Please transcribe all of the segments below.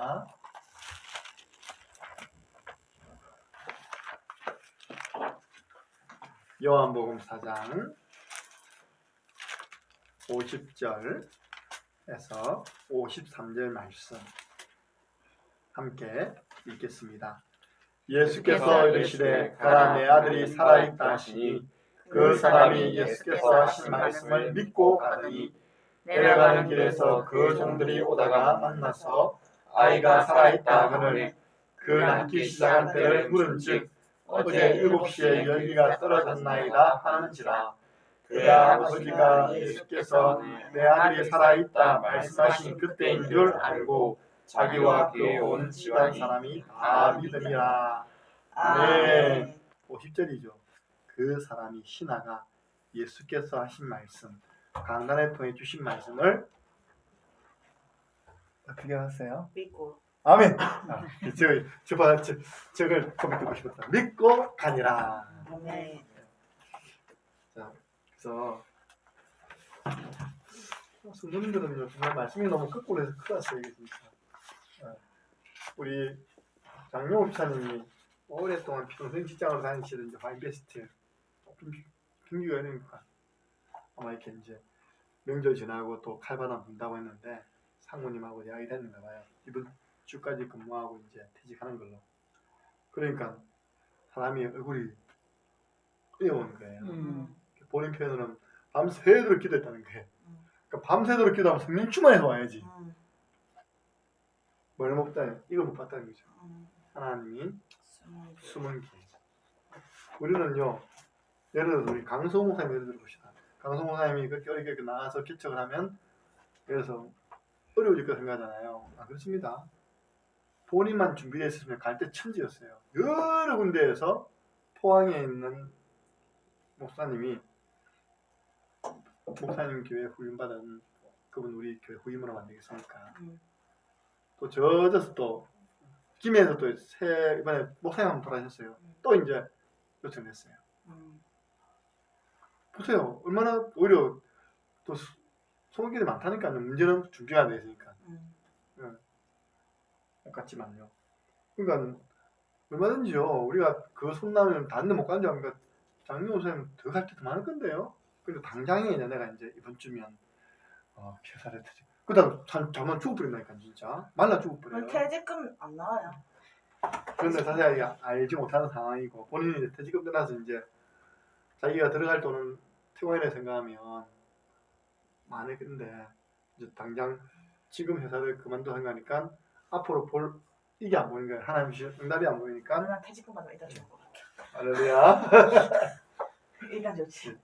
하겠습니다. 요한복음 4장 50절에서 53절 말씀 함께 읽겠습니다. 예수께서 이르시되 가라 내 아들이 살아있다 하시니 그 사람이 예수께서 하신 말씀을 믿고 가더니 내려가는 길에서 그 종들이 오다가 만나서 아이가 살아있다 하거늘 그 낳기 시작한 때를 물은즉 어제 일곱 시에 열기가 떨어졌나이다 하는지라 그야 아버지가 예수께서 내 아들이 살아있다 말씀하신 그때인 줄 알고 자기와 그에 온 집안 사람이 다 믿음이라 네. 50절이죠. 그 사람이 신하가 예수께서 하신 말씀, 강단에 통해 주신 말씀을 어떻게 하세요? 믿고 아멘. 아, 저, 저, 봐, 저, 저걸 좀 듣고 싶었다. 믿고 가니라. 아멘. 자, 그래서 성도님들은 정말 말씀이 너무 해서 큰일 났어요, 진짜. 어, 우리 장용호 집사님이 오랫동안 평생 직장으로 다니시던 이제 화인베스트 김규가 이러니까 아마 이렇게 이제 명절 지나고 또 칼바람 분다고 했는데 상무님하고 이야기 됐는가 봐요. 이번 주까지 근무하고 이제 퇴직하는 걸로. 그러니까 사람이 얼굴이 뛰어오는 거예요. 음. 본인 표현으로는 밤새도록 기도했다는 거예요. 음. 그러니까 밤새도록 기도하면 성령충만 해서 와야지. 음. 뭘 먹다 이거 못 봤다는 거죠. 음. 하나님이 숨은 길. 숨은 길. 우리는요, 예를 들어서 우리 강성 목사님 예를 들어 봅시다. 강성 목사님이 그렇게 어렵게 나와서 개척을 하면, 그래서 거 생각하잖아요. 아, 그렇습니다. 본인만 준비되어 있으면 갈 때 천지였어요. 여러 군데에서 포항에 있는 목사님이 목사님 교회 후임 받은 그분 우리 교회 후임으로 만들겠습니까? 음. 또 저저서 또 김해에서 또 새 이번에 목사님 한번 돌아가셨어요. 또 이제 요청했어요. 음. 보세요. 얼마나 오히려 또 수- 소문길이 많다니까요. 문제는 준비가 돼 있으니까. 음. 똑같지만요. 그러니까 얼마든지요. 우리가 그 손나면 다른데 못 가는 줄 아니까 장미호 선생님 더갈 때도 많을 건데요. 근데 당장에 내가 이제 이번 주면 어, 개살에 터지. 그다음 잠 잠만 죽어버린다니까 진짜 말라 죽어버려요. 퇴직금 안 나와요. 그런데 사실 이게 알지 못하는 상황이고 본인이 이제 퇴직금 떠나서 이제 자기가 들어갈 돈은 퇴고인을 생각하면 많을 건데 이제 당장 지금 회사를 그만둬 생각하니까 앞으로 볼 이게 안 보이는 거예요. 하나님 시 응답이 안 보이니까 난 퇴직금 받으면 일단 좋을 것 같아. 할렐루야. 일단 좋지.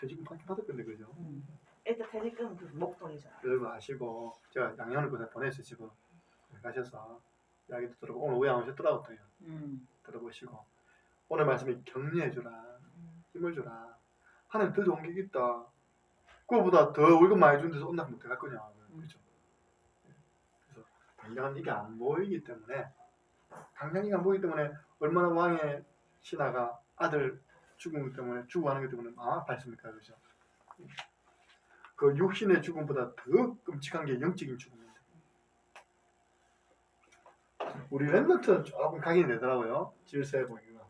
퇴직금 받긴 받을 건데 그죠? 음. 일단 퇴직금 그 목돈이잖아. 여러분 아시고 제가 양양을 그날 보냈어요 지금 가셔서 이야기도 들어보고 오늘 우양 오셨더라고요. 음. 들어보시고 오늘 말씀이 격려해 주라. 음. 힘을 주라. 하나님 더 좋은 게 있다. 그거보다 더 월급 많이 준 데서 온다면 어떡할 거냐. 그렇죠. 그래서 당장은 이게 안 보이기 때문에 당장 이게 안 보이기 때문에 얼마나 왕의 신하가 아들 것 때문에 죽어가는 것 때문에 마음 아파했습니까. 그렇죠. 그 육신의 죽음보다 더 끔찍한 게 영적인 죽음입니다. 우리 랩런트는 조금 각인이 되더라고요. 질서에 보니까.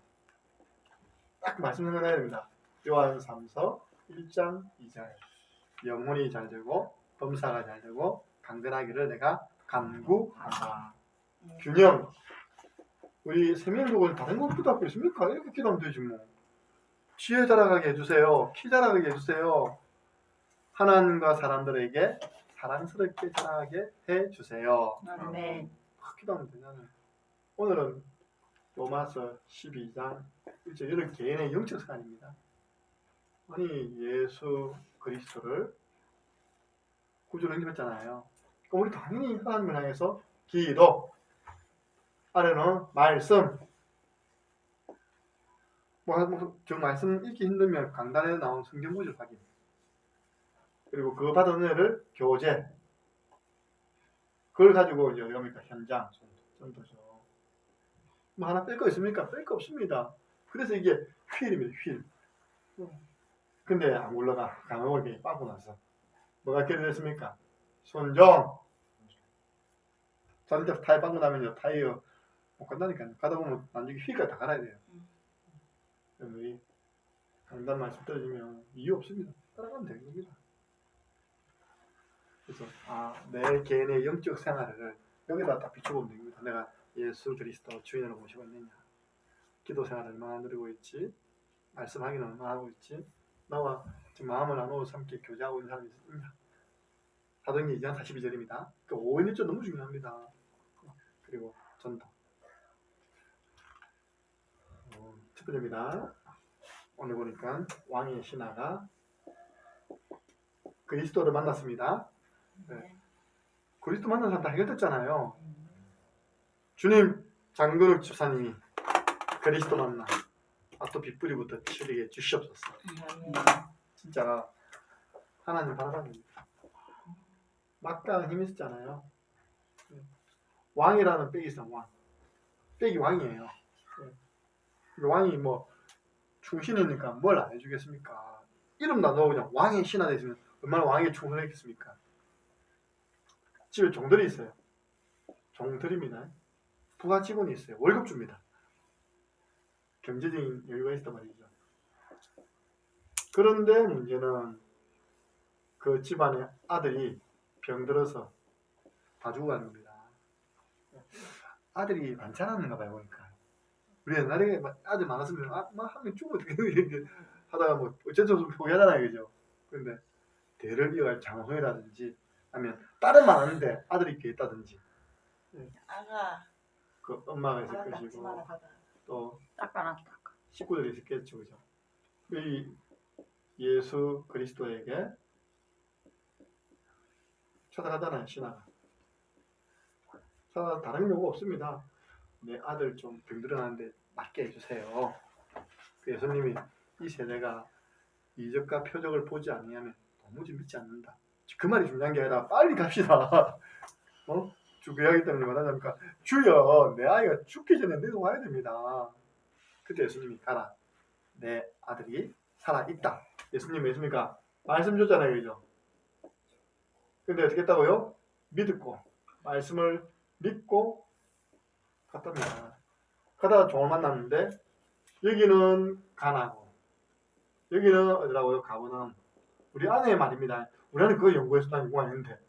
딱 말씀 생각해야 됩니다. 요한 3서 1장 2절 영혼이 잘 되고 범사가 잘 되고 강건하기를 내가 간구한다. 음. 균형 우리 세명족은 다른 것보다 앞에 있습니까? 이렇게 기도하면 되지 뭐. 지혜 자라가게 해주세요. 키 자라가게 해주세요. 하나님과 사람들에게 사랑스럽게 자라게 해주세요. 아멘. 아, 기도하면 되잖아요. 오늘은 로마서 12장 이제 이런 개인의 영적 사안입니다. 아니 예수 그리스도를 구주로 인정했잖아요. 그럼 우리 당연히 하나님을 향해서 기도 아래는 말씀 뭐저 말씀 읽기 힘들면 강단에 나온 성경 구절 확인 그리고 그 받은 은혜를 교제 그걸 가지고 이제 뭡니까 현장 전도죠. 뭐 하나 뺄 거 있습니까? 뺄 거 없습니다. 그래서 이게 휠입니다. 휠. 근데 안 올라가. 강호를 이렇게 빠고 나서 뭐가 결정됐습니까? 손정. 자동차 타이어 빵꾸 나면요 타이어 못 간다니까요. 가다 보면 나중에 휠까지 다 갈아야 돼요. 음. 여러분이 강단 말씀 떨어지면 이유 없습니다. 따라가면 되는 겁니다. 그래서 아, 내 개인의 영적 생활을 여기다 딱 비춰보면 됩니다. 내가 예수 그리스도 주인으로 모시고 있느냐, 기도 생활을 얼마나 누리고 있지, 말씀 하기는 얼마나 하고 있지, 나와 지금 마음을 나누어 함께 교제하고 있는 사람이 있느냐. 사도행전 2장 42절입니다. 그 5인 1조 너무 중요합니다. 그리고 전도. 어, 첫 번째입니다. 오늘 보니까 왕의 신하가 그리스도를 만났습니다. 네. 그리스도 만난 사람 다 해결됐잖아요. 주님, 장근욱 집사님이 그리스도 만나 아또 빗뿌리부터 치르게 주시옵소서. 음. 진짜 하나님 바라봅니다. 막강한 힘이 있었잖아요. 왕이라는 빽이 있어 왕. 빽이 왕이에요. 네. 왕이 뭐 충신이니까 뭘 안 해주겠습니까? 이름 다 넣어 그냥 왕의 신하 되시면 얼마나 왕에 충성했겠습니까? 집에 종들이 있어요. 종들입니다. 부하 직원이 있어요. 월급 줍니다. 경제적인 여유가 있단 말이죠. 그런데 문제는 그 집안의 아들이 병들어서 다 죽어가는 겁니다. 아들이 많잖았는가 봐요 보니까. 우리 옛날에 막 아들 많았으면 아, 막 하면 죽어 이렇게 하다가 뭐 어쩔 수 없이 포기하잖아요, 그죠? 근데 대를 이어갈 장소이라든지 아니면 딸은 많았는데 아들이 이렇게 있다든지 아가 그 엄마가 있을 것이고. 또. 식구들이 있었겠죠, 그죠? 이 예수 그리스도에게 찾아가잖아요, 신하가. 찾아 다른 요구 없습니다. 내 아들 좀 병들어나는데 낫게 해주세요. 그 예수님이 이 세대가 이적과 표적을 보지 아니하면 도무지 믿지 않는다. 그 말이 중요한 게 아니라 빨리 갑시다. 어? 죽어야하기 때문에 말하자니까 주여 내 아이가 죽기 전에 내도 와야 됩니다. 그때 예수님이 가라. 내 아들이 살아 있다. 예수님 믿습니까? 말씀 줬잖아요, 그죠? 근데 어떻게 했다고요? 믿고 말씀을 믿고 갔답니다. 가다가 종을 만났는데 여기는 가나고 여기는 어디라고요? 가보는 우리 아내의 말입니다. 우리 아내 그거 연구해서 난 연구했는데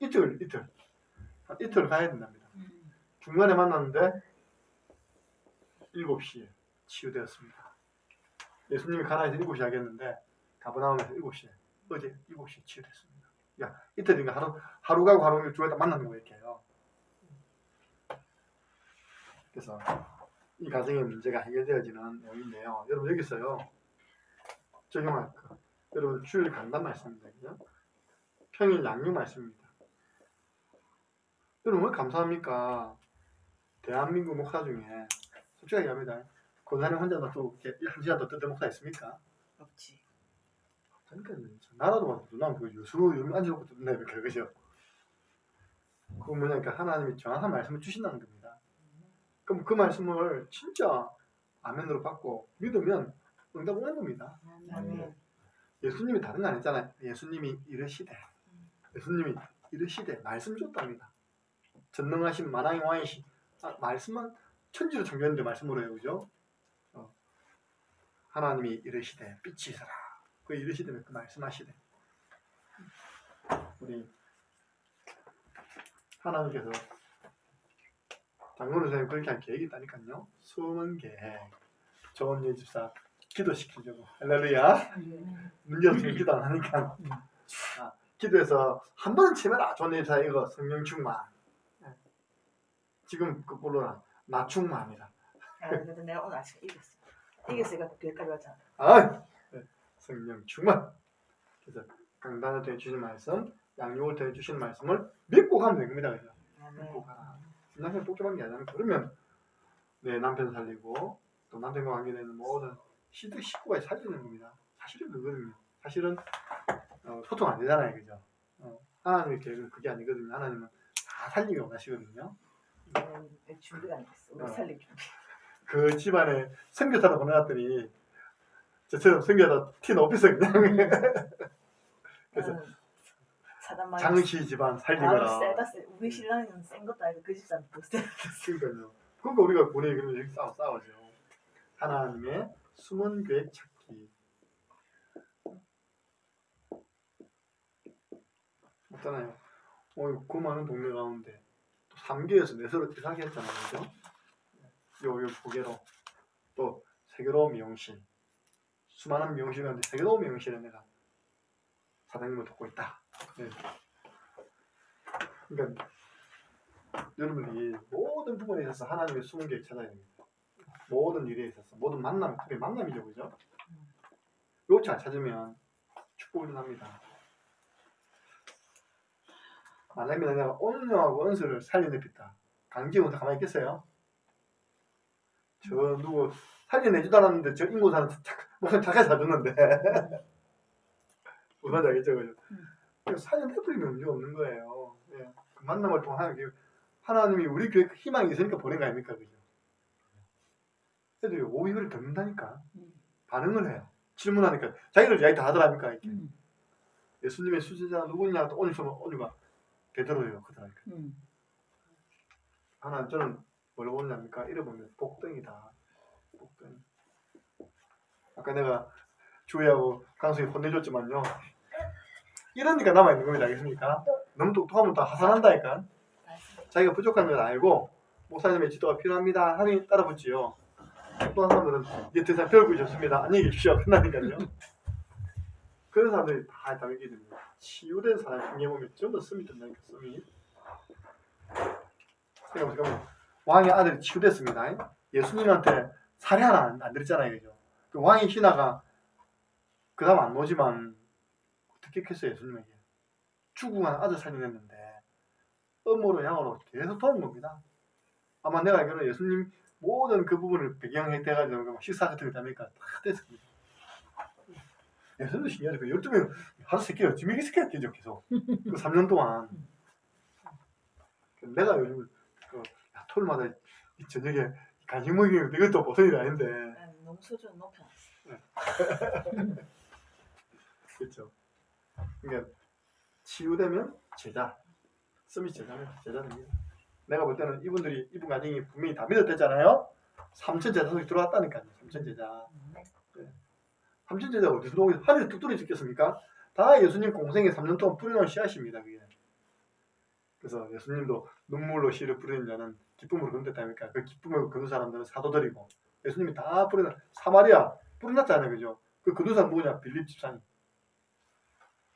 이틀 이틀 한 이틀 가야 된답니다. 음. 중간에 만났는데 7시에 치유되었습니다. 예수님이 가나에서 7시에 하겠는데 가버나움에서 7시에 어제 7시에 치유됐습니다. 야 이틀인가 하루 하루 가고 하루 주에다 만나는 거 이렇게요. 그래서 이 가정의 문제가 해결되어지는 내용인데요. 여러분 여기 있어요. 적용할 거. 여러분 주일 간단 말씀입니다. 그죠? 평일 양육 말씀입니다. 여러분 왜 감사합니까? 대한민국 목사 중에 솔직하게 합니다. 권사님 혼자 또 이렇게 한 시간 더 뜯는 목사 있습니까? 그러니까 나라도 봐도 누나는 그 유수 유명 앉아놓고 듣는다 이렇게 그죠? 그 뭐냐 그러니까 하나님이 정확한 말씀을 주신다는 겁니다. 그럼 그 말씀을 진짜 아멘으로 받고 믿으면 응답 오는 겁니다. 아멘. 예수님이 다른 거 아니잖아요. 예수님이 이르시되 예수님이 이르시되 말씀 줬답니다. 전능하신 만왕의 왕이신 아, 말씀만 천지로 창조했는데 말씀으로 해요, 그죠? 어. 하나님이 이르시되 빛이 있어라. 그 이르시되 그 말씀하시되 우리 하나님께서 장로를 선생님 그렇게 한 계획이 있다니까요. 숨은 계획. 좋은 예 집사 기도시키려고 할렐루야. 문제 없으면 기도 안 하니까. 아, 기도해서 한 번은 치매라. 좋은 예 집사 이거 성령 충만. 예. 지금 그 볼로라 나 충만이라. 아, 그래도 내가 오늘 아침에 이겼어. 이겼으니까 교회까지 왔잖아. 아, 네. 성령 충만. 그래서 강단을 통해 주신 말씀, 양육을 통해 주신 말씀을 믿고 가면. 그죠? 믿고. 가라. 남편 복잡한 게 아니라 그러면 내 남편 살리고 또 남편과 관계되는 모든 시드 식구가 살리는 겁니다. 사실은 그거든요. 사실은 어, 소통 안 되잖아요, 그죠? 어, 하나님의 계획은 그게 아니거든요. 하나님은 다 살리기 원하시거든요. 준비가 안 됐어. 우리 어. 준비. 그 집안에 선교사를 보내놨더니 저처럼 선교사 티 높이서 그냥 그래서 나는 사단 말이 장씨 집안 살리거라. 세다 세. 우리 신랑은 센 것도 아니고 그 집사람 더 세. 그러니까요. 그러니까 우리가 보내 그러면 이렇게 싸워 싸워죠. 하나님의 숨은 계획 찾기. 있잖아요. 어, 그 많은 동네 가운데 또 3개에서 내서로 띠사게 했잖아요. 그죠? 요, 요 고개로 또 세계로 미용실 수많은 미용실 가운데 세계로 미용실에 내가 사장님을 돕고 있다. 네. 그러니까 여러분들이 모든 부분에 있어서 하나님의 숨은 계획 찾아야 됩니다. 모든 일에 있어서 모든 만남, 특히 만남이죠, 그죠? 요거 잘 찾으면 축복이 일어납니다. 만약에 내가 온유하고 은수를 살려내겠다. 강지훈 가만히 있겠어요? 저 누구 살려내지도 않았는데 저 인고 사는 무슨 착 하게 사줬는데 무슨 알겠죠? 그죠? 그래서 살려내버리면 문제 없는 거예요. 예. 그 만남을 통한 하나님, 하나님이 우리 교회 희망이 있으니까 보낸 거 아닙니까? 그죠? 애들이 오히려 듣는다니까. 음. 반응을 해요. 질문하니까. 자기들 이야기 다 하더라니까. 이렇게. 음. 예수님의 수제자 누구냐? 또 오늘 좀 오늘가 되더라고요. 그더라니까. 음. 하나 저는 뭘 보냐니까 잃어보면 복덩이다. 아까 내가 주희하고 강수이 혼내줬지만요. 이러니까 남아있는 겁니다. 알겠습니까? 너무 똑똑하면 다 하산한다니까. 자기가 부족한 걸 알고 목사님의 지도가 필요합니다. 하니 따라 붙지요. 또한 사람들은 이제 더 이상 배울 것이 없습니다. 안녕히 계십시오. 끝나니까요. 그런 사람들이 다 담기게 됩니다. 치유된 사람 중에 보면 다 씀이 든다니까 씀이. 생각해보세요. 왕의 아들이 치유됐습니다. 예수님한테 살해 하나 안, 안 드렸잖아요. 그죠? 그 왕의 신하가 그 다음 안 오지만 어떻게 했어요 예수님에게. 죽음한 아들 살인했는데 음모로 양으로 계속 도는 겁니다. 아마 내가 알기로는 예수님 모든 그 부분을 배경에 돼가지고 막 식사 같은 거 하니까 다 됐습니다. 예수님도 신기하죠. 그 12명 하루 새끼가 지미기 새끼였죠 계속. 그 3년 동안. 내가 요즘 그 야, 토요일마다 이 저녁에 간식 먹이는 이것도 보통 일 아닌데. 난 너무 수준 높여놨어. 그렇죠. 그러니까 치유되면 제자, 씀이 제자면 제자 됩니다. 내가 볼 때는 이분들이 이분 가정이 분명히 다 믿었댔잖아요. 삼천 제자 속에 들어왔다니까요. 삼천 제자. 삼천 제자가 어디서 나오겠 하늘에 뚝뚝이 짓겠습니까? 다 예수님 공생에 3년 동안 뿌려놓은 씨앗입니다. 그게. 그래서 예수님도 눈물로 씨를 뿌리는 자는 기쁨으로 건댔다니까 그 기쁨을 거둔 사람들은 사도들이고 예수님이 다 뿌려놨 사마리아 뿌려놨잖아요. 그죠? 그 거둔 사람 누구냐? 빌립 집사님.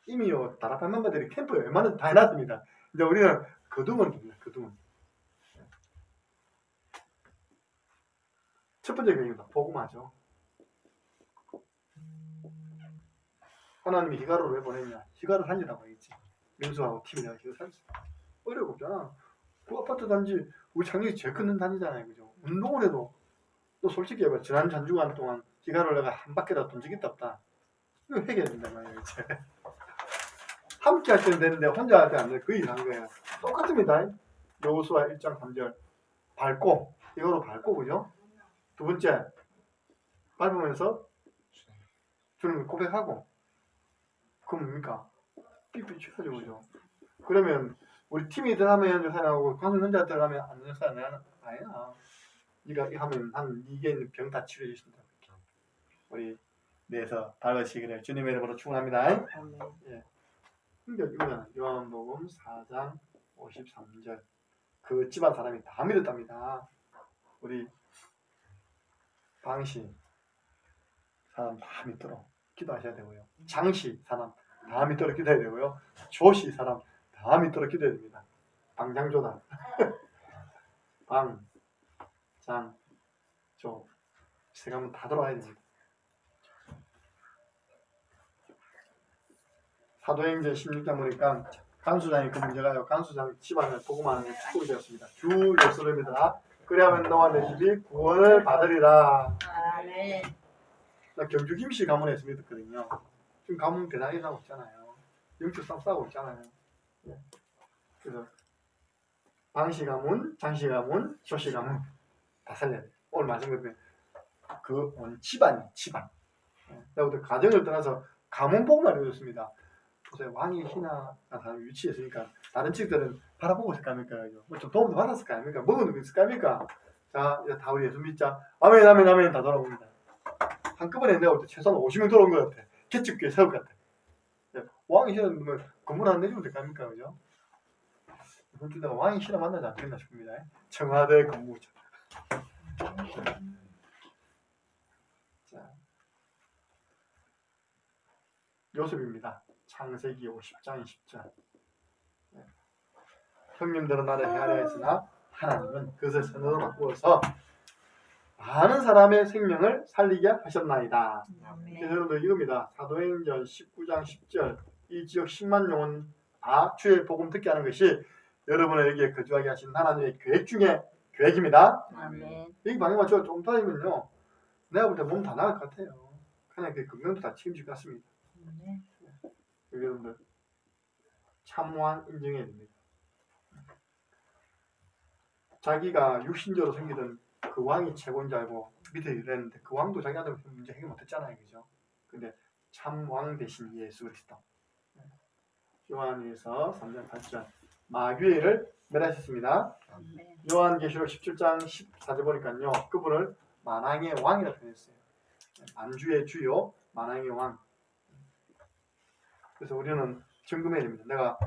이미요 다락방멤버들이 캠프에 웬만하면 다 해놨습니다. 근데 우리는 거두면 됩니다. 거두면. 첫 번째 계획입니다. 복음하죠. 하나님이 히가로를 왜 보냈냐? 히가로 살리라고 했지. 민수하고 팀이 내가 히가로 살렸어. 어려고 없잖아. 그 아파트 단지 우리 창녕이 제일 큰 단지잖아요. 그죠? 운동을 해도 또 솔직히 해봐. 지난 한 주간 동안 히가로를 내가 한 바퀴라도 돈 적이 없다. 이거 해결해야 된단 말이에요. 이제. 함께 할 때는 되는데 혼자 할 때 안 돼. 그 일한 거예요. 똑같습니다. 여호수아 1장 3절 밟고 이거로 밟고 그죠? 두 번째 밟으면서 주님 고백하고 그럼 뭡니까? 삐삐 쳐야죠 그죠? 그러면 우리 팀이 들어가면 여사하고 강수 혼자 들어가면 안 여사 내가 아니야. 네가 하면 한 이게 병 다 치료해 주신다. 우리 내에서 밟으시기를 주님의 이름으로 축원합니다. 아멘. 그러니까 이거잖아. 요한복음 4장 53절. 그 집안 사람이 다 믿었답니다. 우리 방시 사람 다 믿도록 기도하셔야 되고요. 장시 사람 다 믿도록 기도해야 되고요. 조시 사람 다 믿도록 기도해야 됩니다. 방장조다. 방, 장, 조. 세 가면 다 들어와야 됩니다. 사도행전 16장 보니까 간수장이 그 문제가요. 간수장 복음하는 게 축복이 되었습니다. 주 예수님이다. 그래야만 너와 내 집이 구원을 받으리라. 아멘. 나 경주 김씨 가문에 서 믿었거든요. 지금 가문 대단히 나고 있잖아요. 영적 싸움 싸우고 있잖아요. 예. 그래서 방씨 가문, 장씨 가문, 조씨 가문 다 살려야 돼. 오늘 말씀 드린 그온 집안이 집안. 예. 내가 그 가정을 떠나서 가문 복음을 알려줬습니다. 보세요. 왕이 희나가 다른 위치에 있으니까 다른 측들은 바라보고 있을 거 아닙니까? 뭐좀 도움도 받았을 거 아닙니까? 먹은 거 있을 거 아닙니까? 자, 이제 다 우리 예수 믿자. 아멘, 아멘, 아멘 다 돌아옵니다. 한꺼번에 내가 볼때 최소한 50명 돌아온 것 같아. 개집교에 세울 것 같아. 예, 왕이 싫으면 뭐 건물 하나 내주면 될거 아닙니까? 그죠? 이번 주 내가 왕이 싫어 만나지 않겠나 싶습니다. 청와대 근무자. 자, 요셉입니다. 창세기 50장 20절. 네. 형님들은 나를 헤아려 했으나 하나님은 그것을 선으로 바꾸어서 많은 사람의 생명을 살리게 하셨나이다. 여러분들 이겁니다. 사도행전 19장 10절 이 지역 10만 영혼 다 주의 복음 듣게 하는 것이 여러분에게 거주하게 하신 하나님의 계획 중에 계획입니다. 아멘. 이 방향만 저좀 따지면요. 내가 볼 때 몸 다 나을 것 같아요. 그냥 그 건강도 다 책임질 것 같습니다. 아멘. 여러분들 참왕 인정해야 됩니다. 자기가 육신적으로 생기던 그 왕이 최고인 줄 알고 밑에 일했는데 그 왕도 자기한테 문제 해결 못했잖아요, 그죠? 근데 참 왕 대신 예수 그리스도. 요한에서 3장 8절 마귀를 멸하셨습니다. 아멘. 요한계시록 17장 14절 보니까요, 그분을 만왕의 왕이라 표현했어요. 만주의 주요, 만왕의 왕. 그래서 우리는 점검해야 됩니다. 내가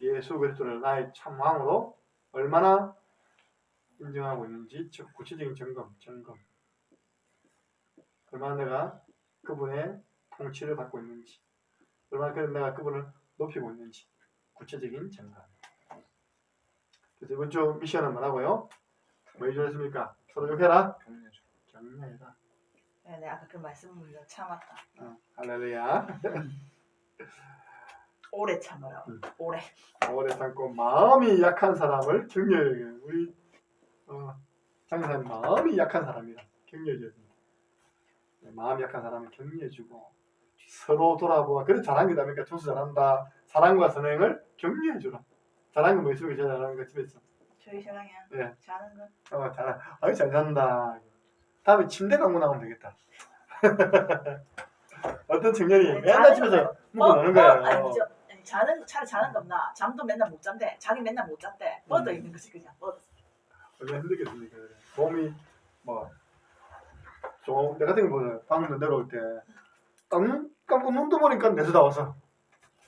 예수 그리스도를 나의 참 왕으로 얼마나 인정하고 있는지 즉 구체적인 점검, 점검. 얼마나 내가 그분의 통치를 받고 있는지, 얼마나 내가 그분을 높이고 있는지 구체적인 점검. 그래서 이번 주 미션은 뭐라고요? 뭐 해주셨습니까? 서로 욕해라. 격려해라. 네, 네, 아까 그 말씀을 참았다. 어, 할렐루야. 오래 참으라. 음. 오래. 오래 참고 마음이 약한 사람을 격려해. 우리 어, 장사님 마음이 약한 사람이라 격려해줘야 됩니다. 네, 마음이 약한 사람을 격려해주고 서로 돌아보아 그래 잘한 거다 그러니까 청소 잘한다 사랑과 선행을 격려해 주라 잘한 거뭐 있으면 제일 잘하는 거 집에서 저희 신랑이야. 예. 자는 거. 어 잘한 아유 잘 잔다 다음에 침대 갖고 나오면 되겠다 어떤 청년이 맨날 집에서 묵고 노는 거예요 어, 아니, 저, 아니, 자는 차라리 자는 겁나. 잠도 맨날 못 잔대. 자기 맨날 못 잤대. 뻗어 음. 있는 거지 그냥. 뻗어. 얼마나 힘들겠습니까? 몸이 뭐, 좀, 내 같은 경우는 방금 내려올 때, 딱 눈, 감고 눈 떠보니까 내서 나와서.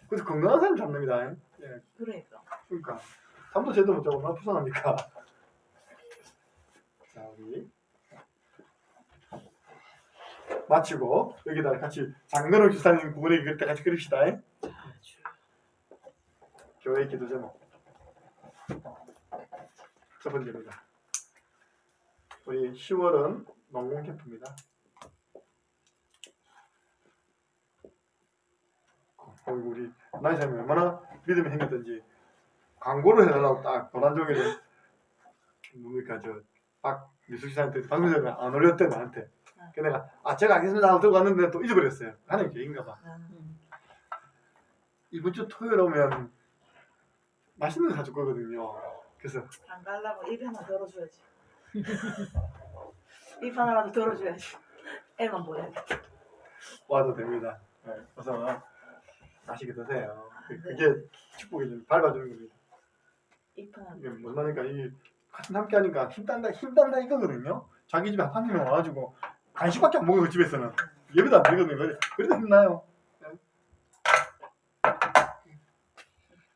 그래서 건강한 사람 잡는다. 예, 그러니까. 그러니까. 잠도 제대로 못 자고 얼마나 불쌍합니까? 자, 우리. 마치고, 여기다 같이 장근호 기사님 구분의 그릴 때 같이 그립시다. 교회 기도 제목. 첫 번째입니다. 우리 10월은 농공 캠프입니다. 거기 우리 나이사님이 얼마나 믿음이 생겼던지 광고를 해달라고 딱 도난종이를 뭡니까 저박 미술시장한테 방송국에 안 올렸대 나한테. 그 내가 아 제가 알겠습니다 하고 들고 왔는데 또 잊어버렸어요. 하는 계획인가 봐. 음. 이번 주 토요일 오면 맛있는 거 사줄 거거든요. 그래서 안 가려고 입 하나 덜어줘야지. 입 하나라도 덜어줘야지. 애만 보내야겠다. 와도 됩니다. 네, 어서 맛있게 드세요. 그- 그게 축복이 좀 밟아주는 겁니다. 이게 무슨 말이니까 이 같이 함께 하니까 힘단다 힘단다 이거거든요. 자기 집에 한 명이 와가지고 간식밖에 안 먹어요 그 집에서는 예배도 안 드리거든요. 그래- 그래도 힘나요. 네.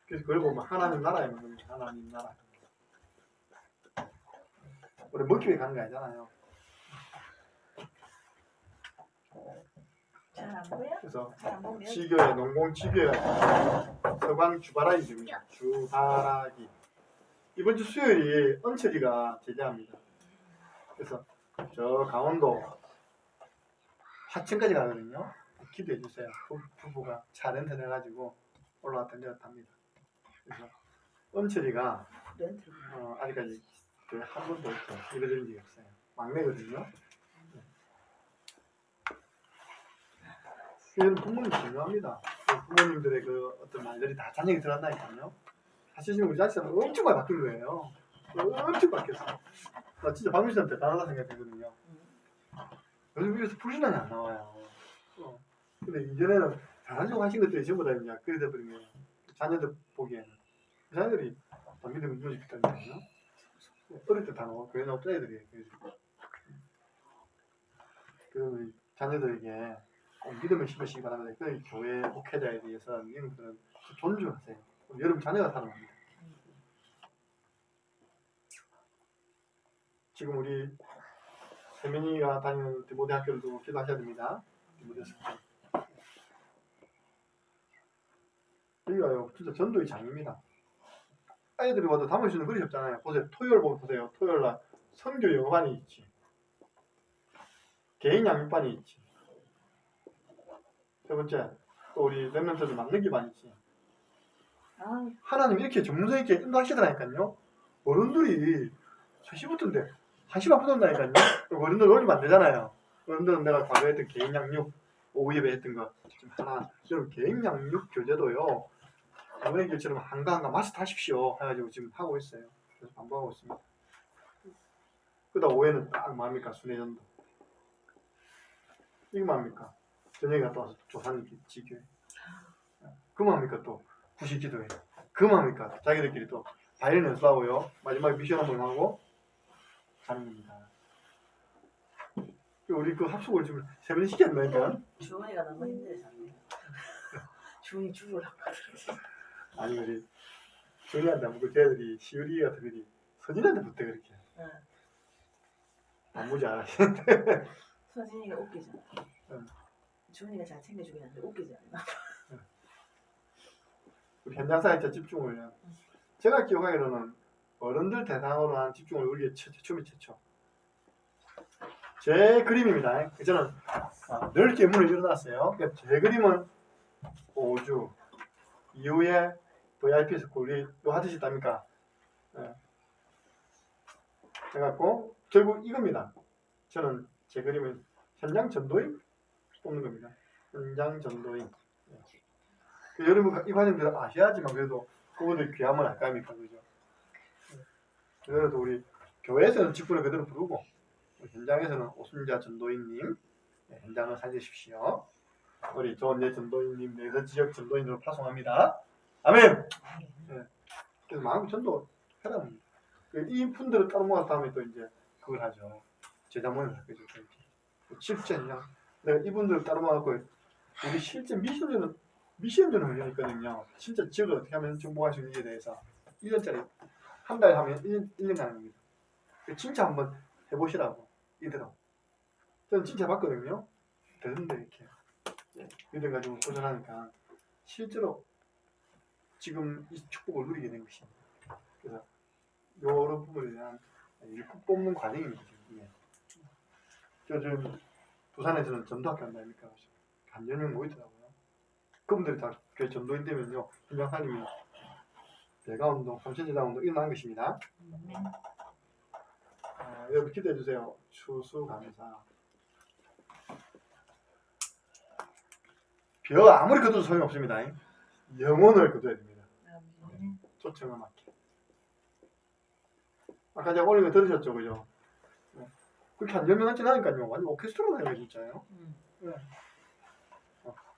그래서 그걸 보면 하나님 나라에 있는 겁니다. 하나님 나라. 우리 먹기 위해 가는 거 아니잖아요. 잘안 보여? 그래서 잘안 보면. 지교의 농공 지교의 서광 주바라기 됩니다. 주바라기 이번 주 수요일이 은철이가 제자입니다. 그래서 저 강원도 하천까지 가거든요. 기도해 주세요. 부, 부부가 차 렌트 해가지고 올라왔다 내렸답니다. 그래서 은철이가 렌트. 어, 아직까지 그 한 번도 이렇게 이뤄진 적이 없어요. 막내거든요. 네. 이건 부모님 중요합니다. 그 부모님들의 그 어떤 말들이 다 자녀에 들어간다니까요. 사실 지금 우리 자식은 엄청 많이 바뀐 거예요. 엄청 바뀌었어. 나 진짜 박민수한테 대단하다 생각했거든요. 음. 요즘 입에서 불신앙이 안 나와요. 어. 근데 이전에는 잘하려고 하신 것들이 전부 다 이제 그래 돼버리면 자녀들 보기에는 그 자녀들이 다 믿음을 무너지겠다니까요. 어릴 때 단어 교회 나왔던 애들이에요. 그래서 그 자녀들에게 꼭 믿음을 심으시기 바랍니다. 그 교회 목회자에 대해서 여러분들은 존중하세요. 여러분 자녀가 사랑합니다. 지금 우리 세민이가 다니는 디모데 학교를 두고 기도하셔야 됩니다. 디모데 스쿨. 여기가요, 진짜 전도의 장입니다. 아이들이 와도 담을 수 있는 그릇이 없잖아요. 보세요, 토요일 보고 보세요. 토요일 날 선교 영어반이 있지. 개인 양육반이 있지. 세 번째, 또 우리 랩런트들 만능기 반이 있지. 아, 하나님 이렇게 전문성 있게 인도하시더라니까요. 어른들이 3시부터인데 1시 반부터 온다니까요. 어른들 놀리면 안 되잖아요. 어른들은 내가 과거에 했던 개인 양육, 오후 예배 했던 거 지금 하나, 여러분 개인 양육 교재도요. 이번에 길처럼 한가 한가 마스터 하십시오 해가지고 지금 하고 있어요. 그래서 반복하고 있습니다. 그다 오해는 딱 뭡니까 순회전도. 이거 뭡니까? 저녁에 갔다 와서 조산 지교회. 그 뭡니까 또 구식기도회. 그 뭡니까 자기들끼리 또 바이올린 연습하고요. 마지막에 미션 한번 하고 가는 겁니다. 우리 그 합숙을 지금 세 번이 시켰나니까 주원이가 너무 힘들잖아. 주원이 죽으라고. 아니 우리 조리한테 묻고 쟤들이 시우리 같은 애들이 서진한테 붙대 그렇게 응. 안무지 않아 서진이가 웃기잖아. 응. 주원이가 잘 챙겨주긴 하는데 웃기지 않나? 우리 현장 사회자 집중을 해요. 제가 기억하기로는 어른들 대상으로 한 집중을 우리 최, 춤이 최초 제 그림입니다 저는 아, 넓게 문을 열어놨어요 그러니까 제 그림은 5주 이후에 VIP 스쿨 우리 요 하듯이 있답니까 예. 해갖고 결국 이겁니다 저는 제 그림은 현장 전도인 뽑는 겁니다 현장 전도인 그 여러분 이 과정들 아셔야지만 그래도 그분들 거 아닙니까 그죠? 그래도 우리 교회에서는 직분을 그대로 부르고 현장에서는 오순자 전도인님 네, 현장을 살리십시오. 우리 좋은 전도인님 내서 지역 전도인으로 파송합니다. 아멘. 네. 그래서 마음 전도 해라. 이 분들을 따로 모아 다음에 또 이제 그걸 하죠. 제자모임을 하죠. 실제 그냥 내가 이분들을 따로 모아갖고 우리 실제 미션을 미션전을 훈련했거든요. 진짜 지역을 어떻게 하면 있는지에 대해서 1년짜리 한 달 하면 1년, 1년 가는 겁니다. 진짜 한번 해보시라고 이들하고 저는 진짜 해봤거든요. 되는데 이렇게 믿음 가지고 도전하니까 실제로 지금 이 축복을 누리게 된 것입니다. 그래서 여러 부분에 대한 일꾼 뽑는 과정입니다. 이게. 저 지금 부산에서는 전도학교 한다니까 한 10명 모이더라고요. 그분들이 다 교회 전도인 되면요 현장 살림이 대가운동, 삼천지당 운동 일어나는 것입니다. 아, 여러분 기대해 주세요. 추수감사. 벼 아무리 거둬도 소용없습니다. 영혼을 거둬야 됩니다. 초청을 맞게. 아까 제가 올린 거 들으셨죠, 그죠? 네. 그렇게 한 10명 한지 나니까요. 완전 오케스트라가 되네, 진짜요.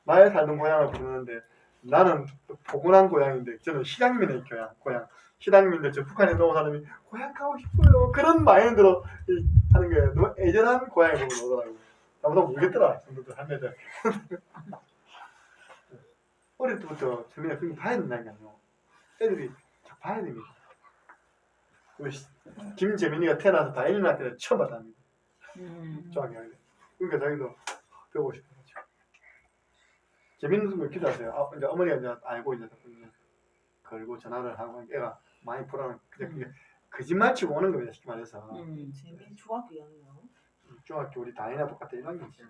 나의 살던 고향을 부르는데 나는 포근한 고향인데 저는 실향민의 고향, 고향. 실향민들 저 북한에 넘어온 사람이 고향 가고 싶어요. 그런 마인드로 이- 하는 거예요. 너무 애절한 고향에 보면 오더라고요. 나보다 모르겠더라, 친구들 할매들. 어릴 때부터 재민이가 그런 거 봐야 된다니까요. 애들이 잘 봐야 됩니다. 우리 시- 김재민이가 태어나서 다일린 학교를 처음 봤답니다. 음. 중학교 그러니까 자기도 배우고 싶어가지고. 재밌는 순간 기도하세요. 아, 이제 어머니가 이제 알고 이제 걸고 전화를 하고 애가 많이 불안해. 그냥 그게 거짓말 치고 오는 겁니다. 쉽게 말해서. 음. 재민 중학교 2학년. 중학교 우리 다이나 똑같아 1학년이지.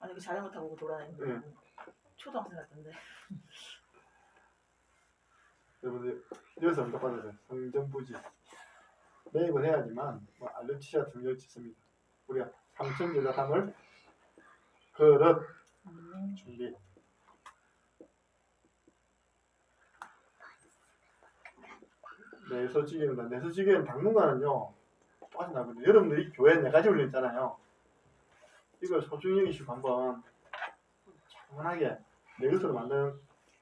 아니 그 자전거 타고 돌아다니는 응. 거. 초등학생 같던데. 여러분들 여기서 똑같아요. 성전부지. 매입을 해야지만 뭐 알려치셔야 등려치습니다. 우리가 삼천 제자상을 그릇 음. 준비. 내서지기입니다. 내서지기는 당분간은요 빠져나거든요. 여러분들이 교회 네 가지 올려 있잖아요. 이걸 소중히 여기시고 한번 차분하게 내 것으로 만드는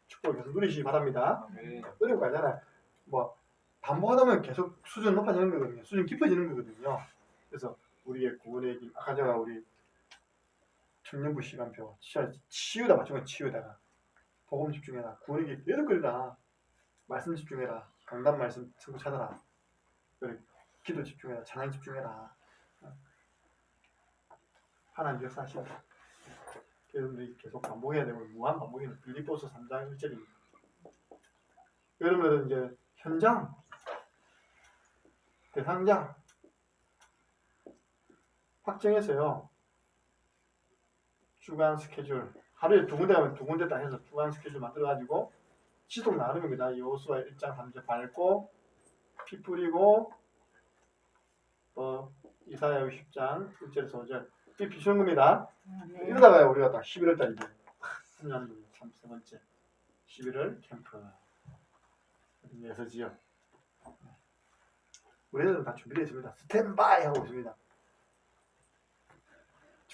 축복을 계속 누리시기 바랍니다. 어려운 거 아니잖아요. 뭐 반복하다 보면 계속 수준 높아지는 거거든요. 수준 깊어지는 거거든요. 그래서 우리의 구원의 길, 아까 제가 우리 청년부 시간표 치유다 맞춘 거 치유다가 복음 집중해라 구원의 길 여덟거리라 말씀 집중해라 강단 말씀 성구 찾아라 기도 집중해라 찬양 집중해라 어. 하나님 역사하신다 여러분들이 계속 반복해야 되고 무한 반복이는 빌립보서 3장 1절입니다 여러분들은 이제 현장 대상장 확정해서요. 주간 스케줄 하루에 두 군데 가면 두 군데 다 해서 주간 스케줄 만들어 가지고 지속 나름입니다. 여호수아 1장 3절 밟고 피 뿌리고 어, 이사야 60장 1절에서 5절. 이 비추는 겁니다. 네. 이러다가 우리가 딱 11월 달이죠 3년 참세 번째 11월 캠프 예서 지역 우리는 다 준비되어 있습니다. 스탠바이 하고 있습니다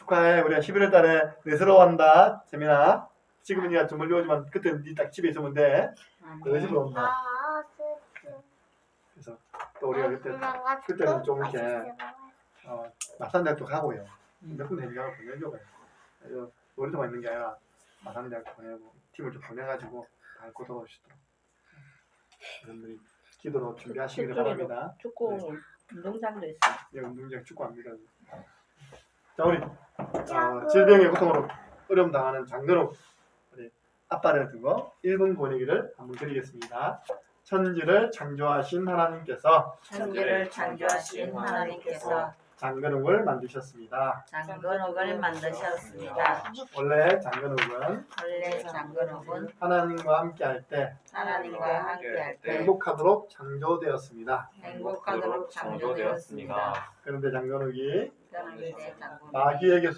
축하해. 우리가 11월 달에 내스러 간다. 재민아. 지금은 네가 주물려 오지만 그때는 네 딱 집에 있으면 돼. 너희 집으로 온다 아, 그래서 또 우리가 그때 그때는 좀 이렇게 어, 마산대학도 가고요. 몇 군데 해가 보내줘요. 그래서 놀이터만 있는 게 아니라 마산대학도 보내고 팀을 좀 보내가지고 밟고 돌아오시도록 여러분들이 기도로 준비하시기를 바랍니다. 축구 네. 운동장도 있어. 예, 운동장 축구합니다. 자 우리 어, 질병의 고통으로 어려움 당하는 장근욱 우리 아빠를 두고 1분 보내기를 한번 드리겠습니다. 천지를 창조하신 하나님께서 천지를 창조하신 하나님께서 장근욱을 만드셨습니다. 장근옥을 만드셨습니다. 원래 장근욱은 원래 장근옥은 하나님과 함께할 때 하나님과 함께할 때 행복하도록 창조되었습니다. 행복하도록 창조되었습니다. 그런데 장근욱이 그런데 장근옥 마귀에게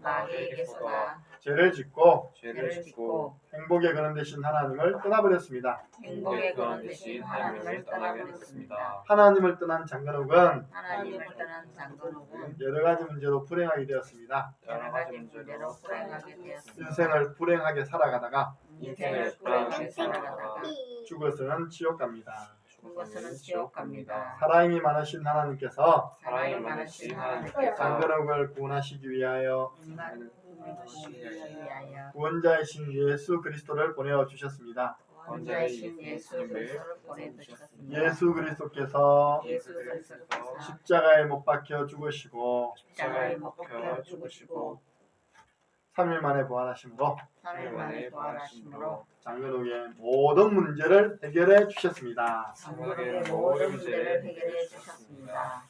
마귀에게서가 죄를 짓고 죄를 짓고 행복의 근원 되신 하나님을 떠나버렸습니다. 행복의 그런 대신 하나님을 떠나버렸습니다. 하나님을 떠난 장근욱은 하나님을 떠난 장근옥은 여러 가지 문제로 불행하게 되었습니다. 여러 가지 문제로 불행하게 되었습니다. 인생을 불행하게 살아가다가 인생을 불행하게 살아가다가 죽어서는 지옥 갑니다. 죽어서는 지옥 갑니다. 사랑이 많으신 하나님께서 사랑이 많으신 하나님께서 장근욱을 구원하시기 위하여 위하여 구원자이신 예수 그리스도를 보내어 주셨습니다. 원자이신 예수 그리스도를 보내주셨습니다. 예수 그리스도께서 예수 그리스도께서 십자가에 못 박혀 죽으시고 십자가에 못 박혀 죽으시고 3일 만에 부활하심으로 3일 만에 부활하심으로 장근욱의 모든 문제를 해결해 주셨습니다. 장군의 모든 문제를 해결해 주셨습니다.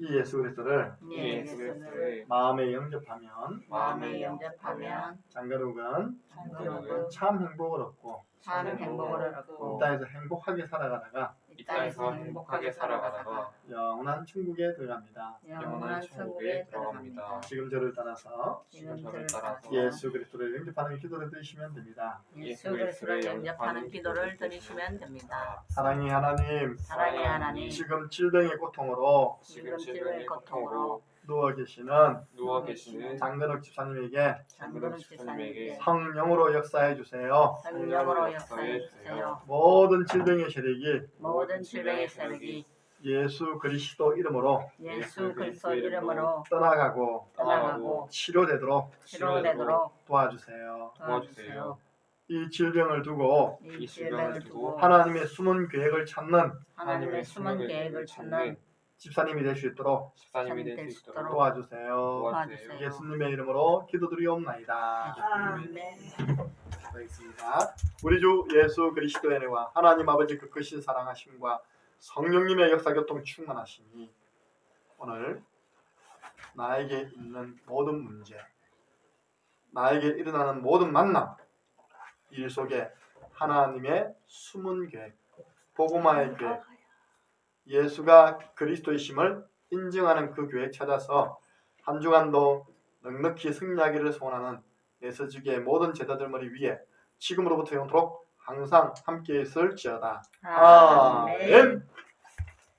이 예수 그리스도를 이 예수 예수를 그리스도의 마음에 영접하면 마음에 영접하면 장군은 참 행복을 얻고 참 행복을 이 얻고 땅에서 행복하게 살아가다가 이 땅에서 행복하게 살아가다가 영원한 천국에 들어갑니다. 영원한 천국에 들어갑니다. 지금 저를 따라서 지금 저를 따라서 예수 그리스도를 영접하는 기도를 드리시면 됩니다. 예수 그리스도를 영접하는 기도를 드리시면 됩니다. 사랑의 하나님, 사랑의 하나님 지금 질병의 고통으로 지금 질병의 고통으로 누워 계시는 누워 계시는 장근욱 집사님에게 장군은 지사님께 성령으로 역사해 주세요. 성령으로 역사해 주세요. 모든 질병의 세력이 모든 질병의 세력이 예수 그리스도 이름으로 예수 그리스도 이름으로 떠나가고 떠나가고 치료되도록 치료되도록 도와주세요. 도와주세요. 이 질병을 두고 이 질병을 두고 하나님의 숨은 계획을 찾는 하나님의 숨은 계획을 찾는 집사님이 될 수 있도록 집사님이 될 수 있도록 도와주세요. 도와주세요. 예수님의 이름으로 기도드리옵나이다. 아멘. 기도하겠습니다. 우리 주 예수 그리스도의 은혜와 하나님 아버지 그 크신 사랑하심과 성령님의 역사교통 충만하심이 오늘 나에게 있는 모든 문제, 나에게 일어나는 모든 만남, 일 속에 하나님의 숨은 계획, 복음화의 계획, 예수가 그리스도이심을 인증하는 그 교회 찾아서 한 주간도 넉넉히 승리하기를 소원하는 내서지기의 모든 제자들 머리 위에 지금으로부터 영토록 항상 함께 있을지어다. 아멘.